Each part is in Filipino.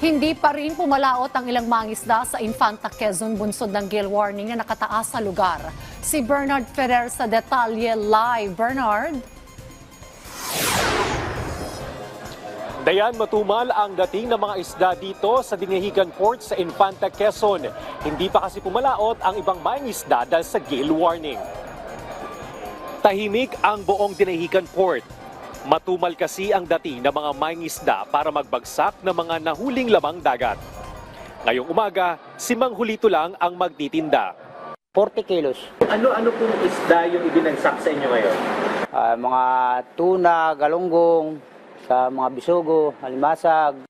Hindi pa rin pumalaot ang ilang mangisda sa Infanta Quezon bunsod ng gale warning na nakataas sa lugar. Si Bernard Ferrer sa detalye live. Bernard? Dayan matumal ang dating ng mga isda dito sa Dinahican Port sa Infanta, Quezon. Hindi pa kasi pumalaot ang ibang maing isda dahil sa gale warning. Tahimik ang buong Dinahican Port. Matumal kasi ang dating ng mga maing isda para magbagsak ng mga nahuling lamang dagat. Ngayong umaga, si Mang Hulito lang ang magtitinda. 40 kilos. Ano-ano pong isda yung ibinagsak sa inyo ngayon? Ah, mga tuna, galunggong, sa mga bisugo, halimasag.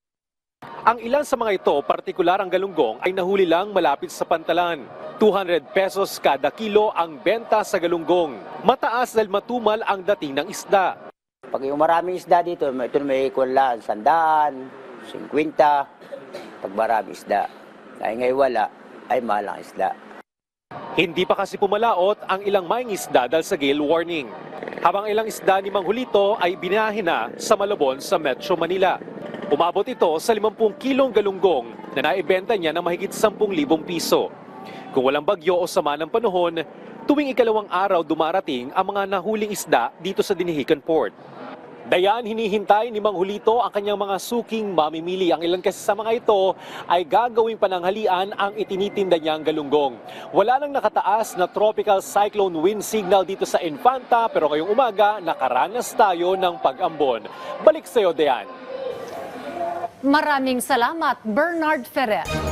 Ang ilan sa mga ito, partikular ang galunggong, ay nahuli lang malapit sa pantalan. 200 pesos kada kilo ang benta sa galunggong. Mataas dahil matumal ang dating ng isda. Pag yung maraming isda dito, ito may kunlaan, sandaan, 50, pag maraming isda. Ay ngayon wala, ay mahal ang isda. Hindi pa kasi pumalaot ang ilang maing isda dahil sa gale warning. Habang ilang isda ni Mang Hulito ay binahin na sa Malabon sa Metro Manila. Umabot ito sa 50 kilong galunggong na naibenta niya ng mahigit 10,000 piso. Kung walang bagyo o sama ng panahon, tuwing ikalawang araw dumarating ang mga nahuling isda dito sa Dinihican Port. Dayan, hinihintay ni Mang Hulito ang kanyang mga suking mamimili. Ang ilan kasi sa mga ito ay gagawing pananghalian ang itinitinda niyang galunggong. Wala nang nakataas na tropical cyclone wind signal dito sa Infanta pero ngayong umaga nakaranas tayo ng pag-ambon. Balik sa iyo, Dayan. Maraming salamat, Bernard Ferrer.